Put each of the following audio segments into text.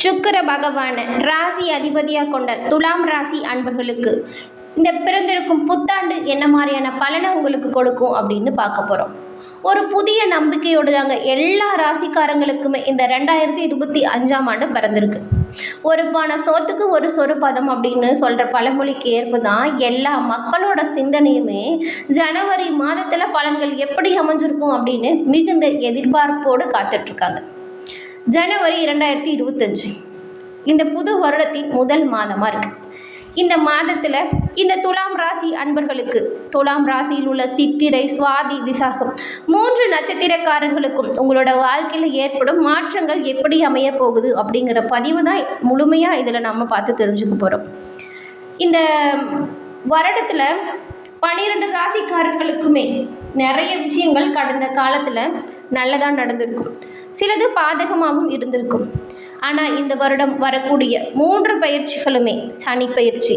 சுக்கர பகவானை ராசி அதிபதியாக கொண்ட துலாம் ராசி அன்பர்களுக்கு இந்த பிறந்திருக்கும் புத்தாண்டு என்ன மாதிரியான பலனை உங்களுக்கு கொடுக்கும் அப்படின்னு பார்க்க போகிறோம் ஒரு புதிய நம்பிக்கையோடு தாங்க எல்லா ராசிக்காரங்களுக்குமே இந்த ரெண்டாயிரத்தி இருபத்தி அஞ்சாம் ஆண்டு பிறந்திருக்கு. ஒரு பானை சோத்துக்கு ஒரு சொரு பதம் அப்படின்னு சொல்கிற பழமொழிக்கு ஏற்ப தான் எல்லா மக்களோட சிந்தனையுமே ஜனவரி மாதத்தில் பலன்கள் எப்படி அமைஞ்சிருக்கும் அப்படின்னு மிகுந்த எதிர்பார்ப்போடு காத்துட்ருக்காங்க ஜனவரி இரண்டாயிரத்தி இருபத்தஞ்சு. இந்த புது வருடத்தின் முதல் மாதமாக இருக்குது இந்த மாதத்தில் இந்த துலாம் ராசி அன்பர்களுக்கு துலாம் ராசியில் உள்ள சித்திரை சுவாதி விசாகம் மூன்று நட்சத்திரக்காரர்களுக்கும் உங்களோட வாழ்க்கையில் ஏற்படும் மாற்றங்கள் எப்படி அமைய போகுது அப்படிங்கிற பதிவு தான் முழுமையாக இதில் நம்ம பார்த்து தெரிஞ்சுக்க போகிறோம் இந்த வருடத்தில் பன்னிரெண்டு ராசிக்காரர்களுக்குமே நிறைய விஷயங்கள் கடந்த காலத்தில் நல்லதாக நடந்திருக்கும். சிலது பாதகமாகவும் இருந்திருக்கும். ஆனால் இந்த வருடம் வரக்கூடிய மூன்று பயிற்சிகளுமே சனி பயிற்சி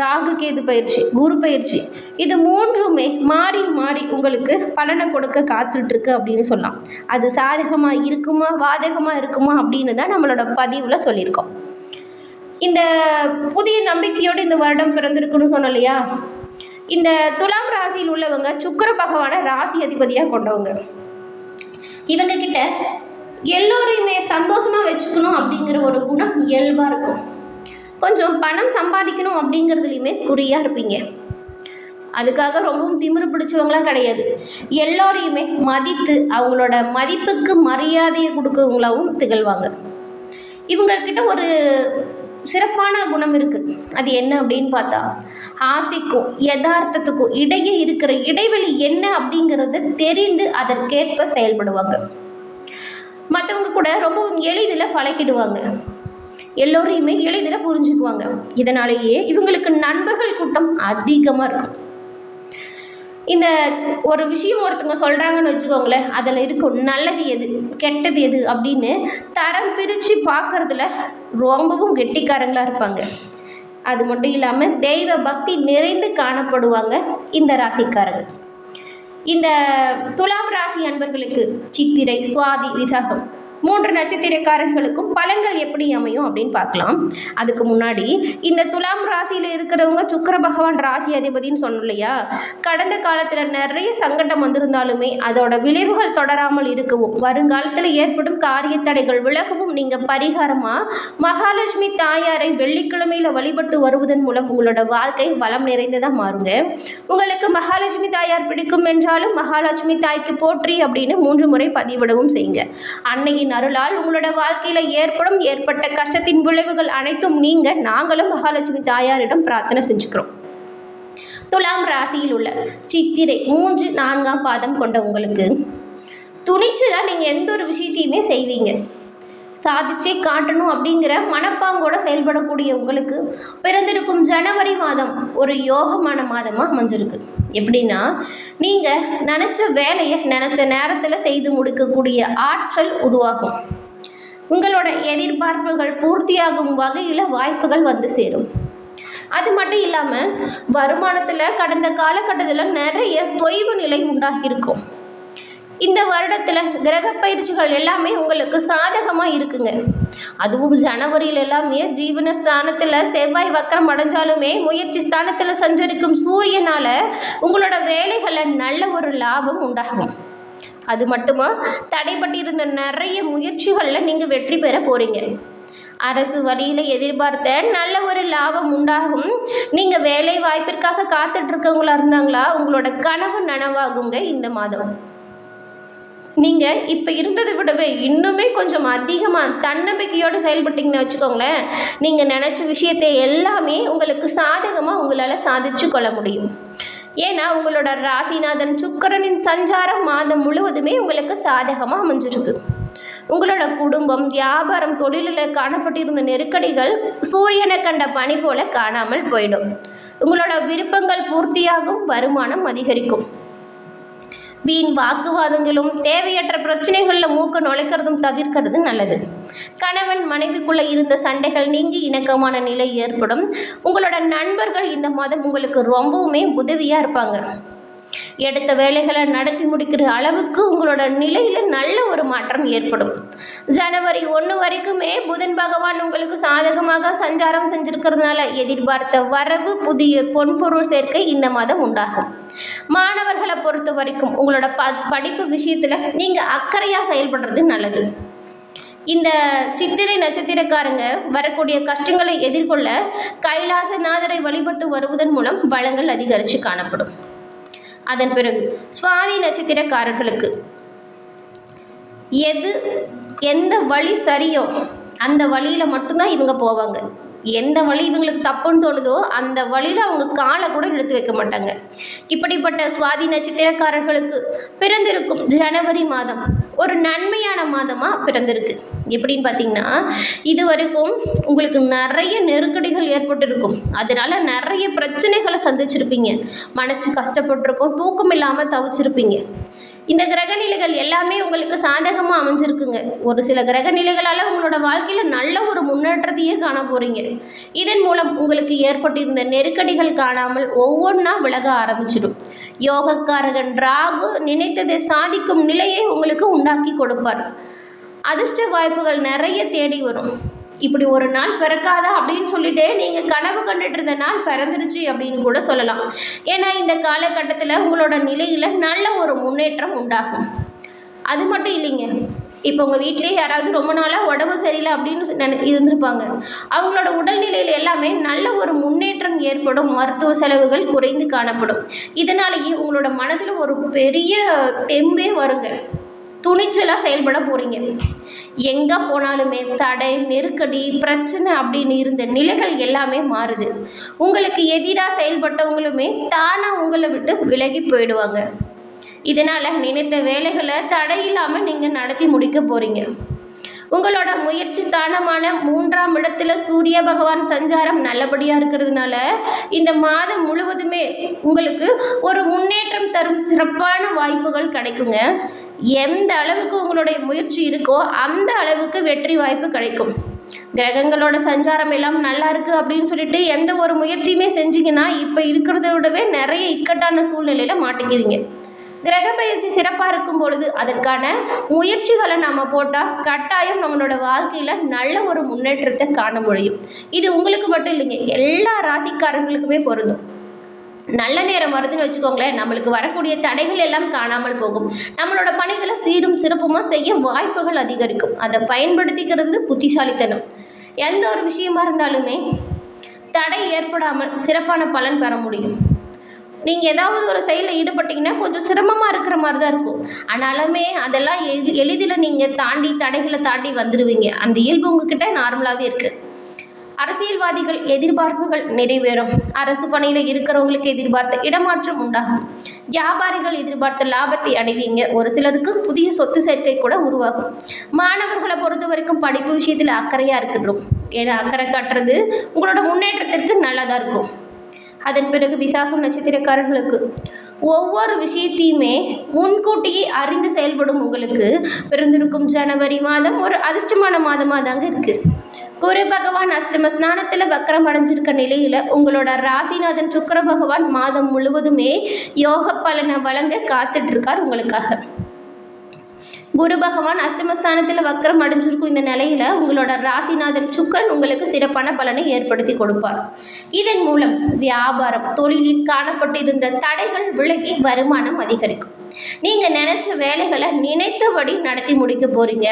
ராகு கேது பயிற்சி குரு பயிற்சி இது மூன்றுமே மாறி மாறி உங்களுக்கு பலனை கொடுக்க காத்துட்ருக்கு அப்படின்னு சொல்லலாம். அது சாதகமாக இருக்குமா பாதகமாக இருக்குமா அப்படின்னு தான் நம்மளோட பதிவில் சொல்லியிருக்கோம். இந்த புதிய நம்பிக்கையோடு இந்த வருடம் பிறந்திருக்குன்னு சொன்னோம் இல்லையா? இந்த துலாம் ராசியில் உள்ளவங்க சுக்கர பகவானை ராசி அதிபதியாக கொண்டவங்க. இவங்க கிட்ட எல்லோரையுமே சந்தோஷமாக வச்சுக்கணும் அப்படிங்கிற ஒரு குணம் இயல்பாக இருக்கும். கொஞ்சம் பணம் சம்பாதிக்கணும் அப்படிங்கிறதுலையுமே குறியாக இருப்பீங்க. அதுக்காக ரொம்பவும் திமிரு பிடிச்சவங்களாம் கிடையாது. எல்லோரையுமே மதித்து அவங்களோட மதிப்புக்கு மரியாதையை கொடுக்கறவங்களாவும் திகழ்வாங்க. இவங்கக்கிட்ட ஒரு சிறப்பான குணம் இருக்குது அது என்ன அப்படின்னு பார்த்தா ஆசைக்கும் யதார்த்தத்துக்கும் இடையே இருக்கிற இடைவெளி என்ன அப்படிங்கிறத தெரிந்து அதற்கேற்ப செயல்படுவாங்க. மற்றவங்க கூட ரொம்பவும் எளிதில் பழகிடுவாங்க. எல்லோரையுமே எளிதில் புரிஞ்சுக்குவாங்க. இதனாலேயே இவங்களுக்கு நண்பர்கள் கூட்டம் அதிகமாக இருக்கும். இந்த ஒரு விஷயம் ஒருத்தவங்க சொல்கிறாங்கன்னு வச்சுக்கோங்களேன் அதில் இருக்கும் நல்லது எது கெட்டது எது அப்படின்னு தரம் பிரித்து பார்க்குறதுல ரொம்பவும் கெட்டிக்காரங்களாக இருப்பாங்க. அது மட்டும் இல்லாமல் தெய்வ பக்தி நிறைந்து காணப்படுவாங்க இந்த ராசிக்காரங்க இந்த துலாம் ராசி அன்பர்களுக்கு சித்திரை சுவாதி விசாகம். மூன்று நட்சத்திரக்காரர்களுக்கும் பலன்கள் எப்படி அமையும் அப்படின்னு பார்க்கலாம். அதுக்கு முன்னாடி இந்த துலாம் ராசியில் இருக்கிறவங்க சுக்கர பகவான் ராசி அதிபதின்னு சொன்னோம் இல்லையா? கடந்த காலத்தில் நிறைய சங்கடம் வந்திருந்தாலுமே அதோட விளைவுகள் தொடராமல் இருக்கவும் வருங்காலத்தில் ஏற்படும் காரிய தடைகள் விலகவும் நீங்கள் பரிகாரமாக மகாலட்சுமி தாயாரை வெள்ளிக்கிழமையில் வழிபட்டு வருவதன் மூலம் உங்களோட வாழ்க்கை வளம் நிறைந்ததாக மாறுங்க. உங்களுக்கு மகாலட்சுமி தாயார் பிடிக்கும் என்றாலும் மகாலட்சுமி தாய்க்கு போற்றி அப்படின்னு மூன்று முறை பதிவிடவும் செய்யுங்க. அன்னையின் அருளால் உங்களோட வாழ்க்கையில் ஏற்படும் ஏற்பட்ட கஷ்டத்தின் விளைவுகள் அனைத்தும் நீங்க நாங்களும் மகாலட்சுமி தாயாரிடம் பிரார்த்தனை செஞ்சுக்கிறோம். துலாம் ராசியில் உள்ள சித்திரை மூன்று நான்காம் பாதம் கொண்ட உங்களுக்கு துணிச்சலாக நீங்கள் எந்த ஒரு விஷயத்தையுமே செய்வீங்க. சாதிச்சே காட்டணும் அப்படிங்கிற மனப்பாங்கோட செயல்படக்கூடிய உங்களுக்கு பிறந்திருக்கும் ஜனவரி மாதம் ஒரு யோகமான மாதமாக அமைஞ்சிருக்கு. எப்படின்னா நீங்கள் நினச்ச வேலையை நினச்ச நேரத்தில் செய்து முடிக்கக்கூடிய ஆற்றல் உருவாகும். உங்களோட எதிர்பார்ப்புகள் பூர்த்தியாகும் வகையில் வாய்ப்புகள் வந்து சேரும். அது மட்டும் இல்லாமல் வருமானத்தில் கடந்த காலகட்டத்தில் நிறைய தொய்வு நிலை உண்டாகியிருக்கும். இந்த வருடத்தில் கிரக பயிற்சிகள் எல்லாமே உங்களுக்கு சாதகமாக இருக்குங்க. அதுவும் ஜனவரியில் எல்லாமே ஜீவன ஸ்தானத்தில் செவ்வாய் வக்கரம் அடைஞ்சாலுமே முயற்சி ஸ்தானத்தில் சஞ்சரிக்கும் சூரியனால் உங்களோட வேலைகளில் நல்ல ஒரு லாபம் உண்டாகும். அது மட்டுமா தடைப்பட்டிருந்த நிறைய முயற்சிகளில் நீங்கள் வெற்றி பெற போகிறீங்க அரசு வழியில் எதிர்பார்த்த நல்ல ஒரு லாபம் உண்டாகும். நீங்கள் வேலை வாய்ப்பிற்காக காத்துட்ருக்கவங்களா இருந்தாங்களா உங்களோட கனவு நனவாகுங்க இந்த மாதம். நீங்கள் இப்போ இருந்ததை விடவே இன்னுமே கொஞ்சம் அதிகமாக தன்னம்பிக்கையோடு செயல்பட்டீங்கன்னு வச்சுக்கோங்களேன். நீங்கள் நினச்ச விஷயத்தை எல்லாமே உங்களுக்கு சாதகமாக உங்களால் சாதிச்சு கொள்ள முடியும். ஏன்னா உங்களோட ராசிநாதன் சுக்கிரனின் சஞ்சாரம் மாதம் முழுவதுமே உங்களுக்கு சாதகமாக அமைஞ்சிருக்கு. உங்களோட குடும்பம் வியாபாரம் தொழிலில் காணப்பட்டிருந்த நெருக்கடிகள் சூரியனை கண்ட பனி போல காணாமல் போயிடும். உங்களோட விருப்பங்கள் பூர்த்தியாகும் வருமானம் அதிகரிக்கும். வீண் வாக்குவாதங்களும் தேவையற்ற பிரச்சனைகளில் மூக்க நுழைக்கிறதும் தவிர்க்கிறது நல்லது. கணவன் மனைவிக்குள்ளே இருந்த சண்டைகள் நீங்கி இணக்கமான நிலை ஏற்படும். உங்களோட நண்பர்கள் இந்த மாதம் உங்களுக்கு ரொம்பவுமே உதவியாக இருப்பாங்க. எடுத்த வேலைகளை நடத்தி முடிக்கிற அளவுக்கு உங்களோட நிலையில் நல்ல ஒரு மாற்றம் ஏற்படும். ஜனவரி ஒன்று வரைக்குமே புதன் பகவான் உங்களுக்கு சாதகமாக சஞ்சாரம் செஞ்சிருக்கிறதுனால எதிர்பார்த்த வரவு புதிய பொன்பொருள் சேர்க்கை இந்த மாதம் உண்டாகும். மாணவர்களை பொறுத்த வரைக்கும் உங்களோட ப படிப்பு விஷயத்தில் நீங்கள் அக்கறையாக செயல்படுறது நல்லது. இந்த சித்திரை நட்சத்திரக்காரங்க வரக்கூடிய கஷ்டங்களை எதிர்கொள்ள கைலாசநாதரை வழிபட்டு வருவதன் மூலம் வளங்கள் அதிகரித்து காணப்படும். அதன் பிறகு சுவாதி நட்சத்திரக்காரர்களுக்கு எது எந்த வழி சரியோ அந்த வழியில் மட்டும்தான் இவங்க போவாங்க. எந்த வழி இவங்களுக்கு தப்புன்னு தோணுதோ அந்த வழியில் அவங்க காலை கூட எடுத்து வைக்க மாட்டாங்க. இப்படிப்பட்ட சுவாதி நட்சத்திரக்காரர்களுக்கு பிறந்திருக்கும் ஜனவரி மாதம் ஒரு நன்மையான மாதமாக பிறந்திருக்கு. எப்படின்னு பார்த்தீங்கன்னா இது வரைக்கும் உங்களுக்கு நிறைய நெருக்கடிகள் ஏற்பட்டிருக்கும். அதனால் நிறைய பிரச்சனைகளை சந்திச்சிருப்பீங்க. மனசு கஷ்டப்பட்டிருக்கும் தூக்கம் இல்லாமல் தவிச்சிருப்பீங்க. இந்த கிரகநிலைகள் எல்லாமே உங்களுக்கு சாதகமாக அமைஞ்சிருக்குங்க. ஒரு சில கிரகநிலைகளால் உங்களோட வாழ்க்கையில் நல்ல ஒரு முன்னேற்றத்தையே காண போகிறீங்க இதன் மூலம் உங்களுக்கு ஏற்பட்டிருந்த நெருக்கடிகள் காணாமல் ஒவ்வொன்றா விலக ஆரம்பிச்சிடும். யோகக்காரகன் ராகு நினைத்ததை சாதிக்கும் நிலையை உங்களுக்கு உண்டாக்கி கொடுப்பார். அதிர்ஷ்ட வாய்ப்புகள் நிறைய தேடி வரும். இப்படி ஒரு நாள் பிறக்காதா அப்படின்னு சொல்லிட்டு நீங்கள் கனவு கண்டுட்டு இருந்த நாள் பிறந்துருச்சு அப்படின்னு கூட சொல்லலாம். ஏன்னா இந்த காலகட்டத்தில் உங்களோட நிலையில் நல்ல ஒரு முன்னேற்றம் உண்டாகும். அது மட்டும் இல்லைங்க. இப்போ உங்கள் வீட்டிலே யாராவது ரொம்ப நாளாக உடம்பு சரியில்லை அப்படின்னு நினை இருந்திருப்பாங்க. அவங்களோட உடல்நிலையில் எல்லாமே நல்ல ஒரு முன்னேற்றம் ஏற்படும். மருத்துவ செலவுகள் குறைந்து காணப்படும். இதனாலேயே உங்களோட மனதில் ஒரு பெரிய தெம்பே வருங்க. துணிச்சலாக செயல்பட போகிறீங்க எங்கே போனாலுமே தடை நெருக்கடி பிரச்சனை அப்படின்னு இருந்த நிலைகள் எல்லாமே மாறுது. உங்களுக்கு எதிராக செயல்பட்டவங்களுமே தானாக உங்களை விட்டு விலகி போயிடுவாங்க. இதனால் நினைத்த வேலைகளை தடை இல்லாமல் நீங்கள் நடத்தி முடிக்க போகிறீங்க உங்களோட முயற்சி ஸ்தானமான மூன்றாம் இடத்துல சூரிய பகவான் சஞ்சாரம் நல்லபடியாக இருக்கிறதுனால இந்த மாதம் முழுவதுமே உங்களுக்கு ஒரு முன்னேற்றம் தரும் சிறப்பான வாய்ப்புகள் கிடைக்குங்க. எந்த அளவுக்கு உங்களுடைய முயற்சி இருக்கோ அந்த அளவுக்கு வெற்றி வாய்ப்பு கிடைக்கும். கிரகங்களோட சஞ்சாரம் எல்லாம் நல்லா இருக்குது அப்படின்னு சொல்லிட்டு எந்த ஒரு முயற்சியுமே செஞ்சீங்கன்னா இப்போ இருக்கிறத விடவே நிறைய இக்கட்டான சூழ்நிலையில் மாட்டிக்கிறீங்க. கிரக பயிற்சி சிறப்பாக இருக்கும் பொழுது அதற்கான முயற்சிகளை நாம் போட்டால் கட்டாயம் நம்மளோட வாழ்க்கையில் நல்ல ஒரு முன்னேற்றத்தை காண முடியும். இது உங்களுக்கு மட்டும் இல்லைங்க எல்லா ராசிக்காரங்களுக்குமே பொருந்தும். நல்ல நேரம் வருதுன்னு வச்சுக்கோங்களேன் நம்மளுக்கு வரக்கூடிய தடைகள் எல்லாம் காணாமல் போகும். நம்மளோட பணிகளை சீரும் சிறப்புமாக செய்ய வாய்ப்புகள் அதிகரிக்கும். அதை பயன்படுத்திக்கிறது புத்திசாலித்தனம். எந்த ஒரு விஷயமா இருந்தாலுமே தடை ஏற்படாமல் சிறப்பான பலன் பெற முடியும். நீங்கள் ஏதாவது ஒரு செயலில் ஈடுபட்டிங்கன்னா கொஞ்சம் சிரமமாக இருக்கிற மாதிரி தான் இருக்கும். ஆனாலுமே அதெல்லாம் எளி எளிதில் நீங்கள் தாண்டி தடைகளை தாண்டி வந்துடுவீங்க அந்த இயல்பு உங்ககிட்ட நார்மலாகவே இருக்குது அரசியல்வாதிகள் எதிர்பார்ப்புகள் நிறைவேறும். அரசு பணியில் இருக்கிறவங்களுக்கு எதிர்பார்த்த இடமாற்றம் உண்டாகும். வியாபாரிகள் எதிர்பார்த்த லாபத்தை அடைவீங்க. ஒரு சிலருக்கு புதிய சொத்து சேர்க்கை கூட உருவாகும். மாணவர்களை பொறுத்த வரைக்கும் படிப்பு விஷயத்தில் அக்கறையாக இருக்கணும் ஏன்னா அக்கறை காட்டுறது உங்களோட முன்னேற்றத்திற்கு நல்லதாக இருக்கும். அதன் பிறகு விசாகம் நட்சத்திரக்காரர்களுக்கு. ஒவ்வொரு விஷயத்தையுமே முன்கூட்டியே அறிந்து செயல்படும் உங்களுக்கு பிறந்திருக்கும் ஜனவரி மாதம் ஒரு அதிர்ஷ்டமான மாதமாக தாங்க இருக்குது குரு பகவான் அஷ்டம ஸ்நானத்தில் வக்கரம் அடைஞ்சிருக்க நிலையில் உங்களோட ராசிநாதன் சுக்கர பகவான் மாதம் முழுவதுமே யோக பலனை வழங்க காத்துட்ருக்கார் உங்களுக்காக. குரு பகவான் அஷ்டமஸ்தானத்தில் வக்கரம் அடைஞ்சிருக்கும் இந்த நிலையில் உங்களோட ராசிநாதன் சுக்கரன் உங்களுக்கு சிறப்பான பலனை ஏற்படுத்தி கொடுப்பார். இதன் மூலம் வியாபாரம் தொழிலில் காணப்பட்டிருந்த தடைகள் விலகி வருமானம் அதிகரிக்கும். நீங்கள் நினச்ச வேலைகளை நினைத்தபடி நடத்தி முடிக்க போகிறீங்க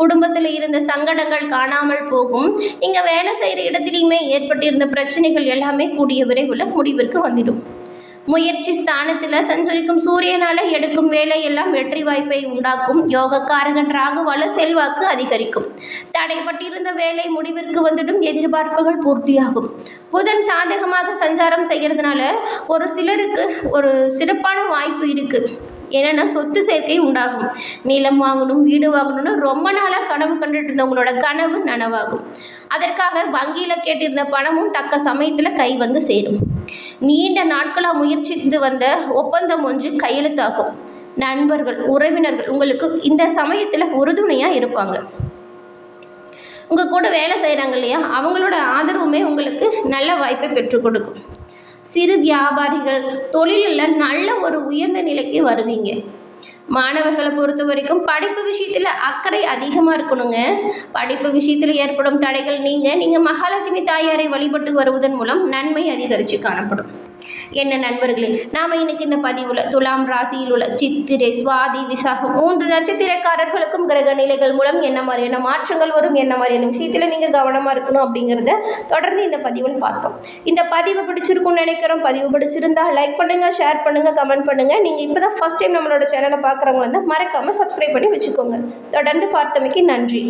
குடும்பத்தில் இருந்த சங்கடங்கள் காணாமல் போகும். நீங்கள் வேலை செய்கிற இடத்துலையுமே ஏற்பட்டிருந்த பிரச்சனைகள் எல்லாமே கூடிய விரைவில் முடிவிற்கு வந்துடும். முயற்சி ஸ்தானத்தில் சஞ்சரிக்கும் சூரியனால் எடுக்கும் வேலையெல்லாம் வெற்றி வாய்ப்பை உண்டாக்கும். யோகக்காரகன் ராகுவால செல்வாக்கு அதிகரிக்கும். தடைப்பட்டிருந்த வேலை முடிவிற்கு வந்துடும். எதிர்பார்ப்புகள் பூர்த்தியாகும். புதன் சாதகமாக சஞ்சாரம் செய்கிறதுனால ஒரு சிலருக்கு ஒரு சிறப்பான வாய்ப்பு இருக்குது என்னென்னா சொத்து சேர்க்கை உண்டாகும். நிலம் வாங்கணும் வீடு வாங்கணும்னு ரொம்ப நாளாக கனவு கண்டுட்டு இருந்தவங்களோட கனவு நனவாகும். அதற்காக வங்கியில் கேட்டிருந்த பணமும் தக்க சமயத்தில் கை வந்து சேரும். நீண்ட நாட்களாக முயற்சித்து வந்த ஒப்பந்தம் ஒன்று கையெழுத்தாகும். நண்பர்கள் உறவினர்கள் உங்களுக்கு இந்த சமயத்தில் உறுதுணையாக இருப்பாங்க. உங்கள் கூட வேலை செய்கிறாங்க இல்லையா? அவங்களோட ஆதரவுமே உங்களுக்கு நல்ல வாய்ப்பை பெற்றுக் கொடுக்கும். சிறு வியாபாரிகள் தொழிலில் நல்ல ஒரு உயர்ந்த நிலைக்கு வருவீங்க. மாணவர்களை பொறுத்த வரைக்கும் படிப்பு விஷயத்தில் அக்கறை அதிகமாக இருக்கணுங்க. படிப்பு விஷயத்தில் ஏற்படும் தடைகள் நீங்கள் நீங்கள் மகாலட்சுமி தாயாரை வழிபட்டு வருவதன் மூலம் நன்மை அதிகரித்து காணப்படும். என்ன நண்பர்களே நாம் இன்னைக்கு இந்த பதிவில் துலாம் ராசியில் உள்ள சித்திரை சுவாதி விசாகம் மூன்று நட்சத்திரக்காரர்களுக்கும் கிரக நிலைகள் மூலம் என்ன மாதிரியான மாற்றங்கள் வரும் என்ன மாதிரியான விஷயத்தில் நீங்கள் கவனமாக இருக்கணும் அப்படிங்கிறத தொடர்ந்து இந்த பதிவில் பார்த்தோம். இந்த பதிவு பிடிச்சிருக்கும்னு நினைக்கிறோம். பதிவு பிடிச்சிருந்தா லைக் பண்ணுங்கள் ஷேர் பண்ணுங்கள் கமெண்ட் பண்ணுங்கள் நீங்கள் இப்போ தான் ஃபஸ்ட் டைம் நம்மளோட சேனலை பார்க்குறவங்க வந்து மறக்காமல் சப்ஸ்கிரைப் பண்ணி வச்சுக்கோங்க. தொடர்ந்து பார்த்தமைக்கு நன்றி.